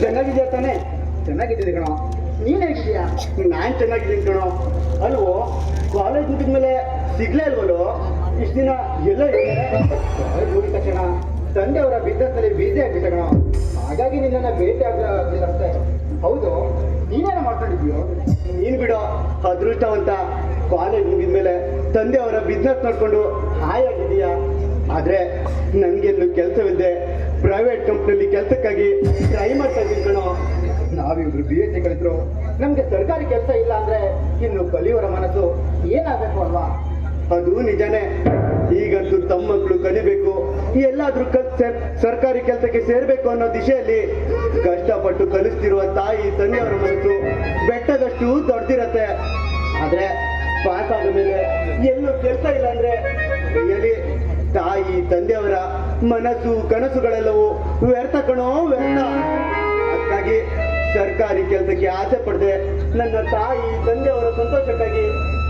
ಚೆನ್ನಾಗಿದ್ಯಾ ತಾನೇ? ಚೆನ್ನಾಗಿದ್ದೀನಿ ಕಣೋ. ನೀನ್ ಹೇಗಿದ್ಯಾ ನಾನ್ ಚೆನ್ನಾಗಿದ್ದೀನಿ ಕಣೋ. ಅಲ್ವೋ? ಕಾಲೇಜ್ ಮುಗಿದ ಮೇಲೆ ಸಿಗ್ಲೇ ಇಲ್ವಲ್ಲೋ? ಇಷ್ಟು ದಿನ ಎಲ್ಲ ಕಾಲೇಜ್ ಹೋಗಿದ ತಕ್ಷಣ ತಂದೆಯವರ ಬಿಸ್ನೆಸ್ನಲ್ಲಿ ಬಿಸಿ ಆಗ್ಬಿಟ್ಟೆ ಕಣೋ. ಹಾಗಾಗಿ ನಿನ್ನನ್ನು ಭೇಟಿ ಆಗಲಿಲ್ಲ ಹೌದು? ನೀನೇನ ಮಾತಾಡಿದ್ಯೋ ನೀನ್ ಬಿಡೋ ಅದೃಷ್ಟವಂತ ಕಾಲೇಜ್ ಮುಗಿದ ಮೇಲೆ ತಂದೆಯವರ ಬಿಸ್ನೆಸ್ ನೋಡ್ಕೊಂಡು ಹಾಯಾಗಿದೀಯಾ ಆದ್ರೆ ನನಗೆಲ್ಲೂ ಕೆಲಸವಿದ್ದೆ ಪ್ರೈವೇಟ್ ಕಂಪ್ನಿಯಲ್ಲಿ ಕೆಲಸಕ್ಕಾಗಿ ಟ್ರೈ ಮಾಡ್ತಾ ಕಣೋ. ನಾವಿಬ್ರು ಬಿ ಎಸ್ ಕಲಿತರು. ನಮ್ಗೆ ಸರ್ಕಾರಿ ಕೆಲಸ ಇಲ್ಲ ಅಂದ್ರೆ ಇನ್ನು ಕಲಿಯೋರ ಮನಸ್ಸು ಏನಾಗಬೇಕು ಅಲ್ವಾ? ಅದು ನಿಜನೇ. ಈಗಂತೂ ತಮ್ಮ ಮಕ್ಕಳು ಕಲಿಬೇಕು. ಎಲ್ಲಾದ್ರೂ ಸರ್ಕಾರಿ ಕೆಲಸಕ್ಕೆ ಸೇರ್ಬೇಕು ಅನ್ನೋ ದಿಶೆಯಲ್ಲಿ ಕಷ್ಟಪಟ್ಟು ಕಲಿಸ್ತಿರುವ ತಾಯಿ ತಂದೆಯವರ ಮನಸ್ಸು ಬೆಟ್ಟದಷ್ಟು ದೊಡ್ಡದಿರತ್ತೆ ಆದ್ರೆ ಪಾಸ್ ಆದ ಮೇಲೆ ಎಲ್ಲೂ ಕೆಲಸ ಇಲ್ಲ ಅಂದ್ರೆ ತಾಯಿ ತಂದೆಯವರ ಮನಸ್ಸು ಕನಸುಗಳೆಲ್ಲವೂ ವ್ಯರ್ಥ ಕಣೋ, ವ್ಯರ್ಥ. ಅದಕ್ಕಾಗಿ ಸರ್ಕಾರಿ ಕೆಲಸಕ್ಕೆ ಆಸೆ ಪಡೆದೆ ನನ್ನ ತಾಯಿ, ತಂದೆಯವರ ಸಂತೋಷಕ್ಕಾಗಿ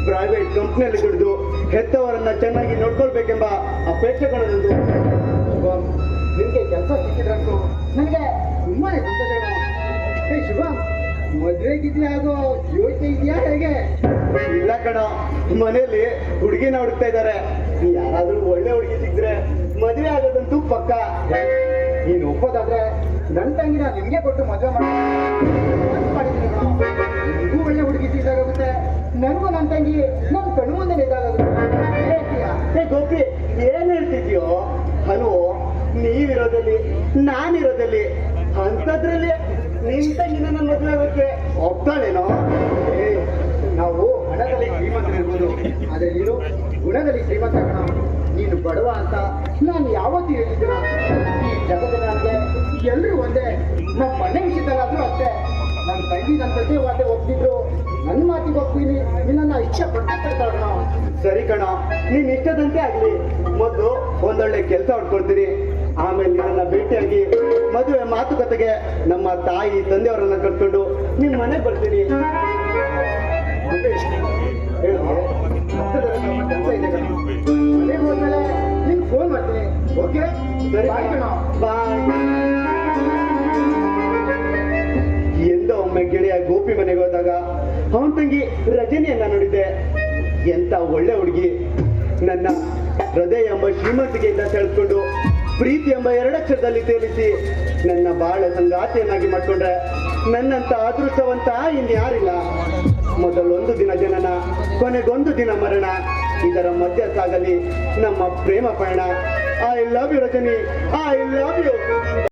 ಪ್ರೈವೇಟ್ ಕಂಪ್ನಿಯಲ್ಲಿ ದುಡಿದು ಹೆತ್ತವರನ್ನ ಚೆನ್ನಾಗಿ ನೋಡ್ಕೊಳ್ಬೇಕೆಂಬ ಅಪೇಕ್ಷೆ ಕಣದಂದು ನಿಮಗೆ ಕೆಲಸ ಸಿಕ್ಕಿದ್ರಂತೂ ನನಗೆ ತುಂಬಾ ಸಂತೋಷ. ಹೇ ಶುಭಂ ಮದುವೆ ಗಿದ್ವಿ ಆಗೋ ಯೋಚನೆ ಇದೆಯಾ ಹೇಗೆ? ಇಲ್ಲ ಕಣ, ಮನೆಯಲ್ಲಿ ಹುಡುಗಿನ ಹುಡುಕ್ತಾ ಇದ್ದಾರೆ. ಯಾರಾದ್ರೂ ಒಳ್ಳೆ ಹುಡುಗಿ ಸಿಕ್ಕಿದ್ರೆ ಮದುವೆ ಆಗೋದಂತೂ ಪಕ್ಕ. ನೀನು ಒಪ್ಪೋದಾದ್ರೆ ನನ್ನ ತಂಗಿನ ನಿಮ್ಗೆ ಕೊಟ್ಟು ಮದುವೆ ಮಾಡಿದ್ರು ಒಳ್ಳೆ ಹುಡುಗಿ ಸಿಕ್ಕಾಗುತ್ತೆ ನನಗೂ ನನ್ನ ತಂಗಿ ನನ್ನ ಕಣ್ಣು ಮುಂದೆ ನಿಜಾಗುತ್ತೆ ಗೋಪಿ, ಏನ್ ಹೇಳ್ತಿದ್ಯೋ? ಹಲೋ ನೀವಿರೋದಲ್ಲಿ ನಾನಿರೋದಲ್ಲಿ ಅಂಥದ್ರಲ್ಲಿ ನಿಂತ ನನ್ನ ಮದುವೆ ಆಗೋಕ್ಕೆ ಒಪ್ತಾಳೇನೋ? ನಾವು ಹಣದಲ್ಲಿ ಶ್ರೀಮಂತರಿರ್ಬೋದು ಆದ್ರೆ ನೀನು ಗುಣದಲ್ಲಿ ಶ್ರೀಮಂತ ಕಣ ನೀನು ಬಡವ ಅಂತ ನಾನು ಯಾವತ್ತೂ ಹೇಳಿದ್ದೀನ ಈ ಜಗತ್ತಿನ ನನಗೆ ಎಲ್ಲರೂ ಒಂದೇ, ನಮ್ಮ ಮನೆ ವಿಷಯದಲ್ಲಾದ್ರೂ ಅಷ್ಟೇ. ನನ್ನ ತಂಗಿ ನನ್ನ ಪ್ರತಿ ವಾರ್ತೆ ಒಪ್ಪಿದ್ರು ನನ್ನ ಮಾತಿಗೆ ಒಪ್ತೀನಿ. ನಿನ್ನ ಇಚ್ಛೆ ಪಟ್ಟಣ ಸರಿ ಕಣ, ನೀನ್ ಇಷ್ಟದಂತೆ ಆಗ್ಲಿ. ಮೊದಲು ಒಂದೊಳ್ಳೆ ಕೆಲಸ ಹೊಡ್ಕೊಳ್ತೀರಿ ಆಮೇಲೆ ನನ್ನ ಭೇಟಿಯಾಗಿ ಮದುವೆ ಮಾತುಕತೆಗೆ ನಮ್ಮ ತಾಯಿ, ತಂದೆಯವರನ್ನ ಕರ್ಕೊಂಡು ನಿಮ್ಮ ಮನೆಗೆ ಬರ್ತೀನಿ. ಓಕೆ ಎಂದೋ ಒಮ್ಮೆ ಗೆಳೆಯ ಗೋಪಿ ಮನೆಗೆ ಹೋದಾಗ ಅವನ ತಂಗಿ ರಜನಿಯನ್ನ ನೋಡಿದ್ದೆ. ಎಂತ ಒಳ್ಳೆ ಹುಡುಗಿ. ನನ್ನ ಹೃದಯ ಎಂಬ ಶ್ರೀಮಂತಿಕೆಯಿಂದ ಸೆಳೆದುಕೊಂಡು ಪ್ರೀತಿ ಎಂಬ ಎರಡಕ್ಷರದಲ್ಲಿ ತೇಲಿಸಿ ನನ್ನ ಬಾಳ ಸಂಗಾತಿಯನ್ನಾಗಿ ಮಾಡಿಕೊಂಡ್ರೆ ನನ್ನಂತ ಅದೃಷ್ಟವಂತ ಇನ್ಯಾರಿಲ್ಲ. ಮೊದಲೊಂದು ದಿನ ಜನನ ಕೊನೆಗೊಂದು ದಿನ ಮರಣ. ಇದರ ಮಧ್ಯ ಸಾಗಲಿ ನಮ್ಮ ಪ್ರೇಮ ಪಯಣ. I love you, Rajani. I love you.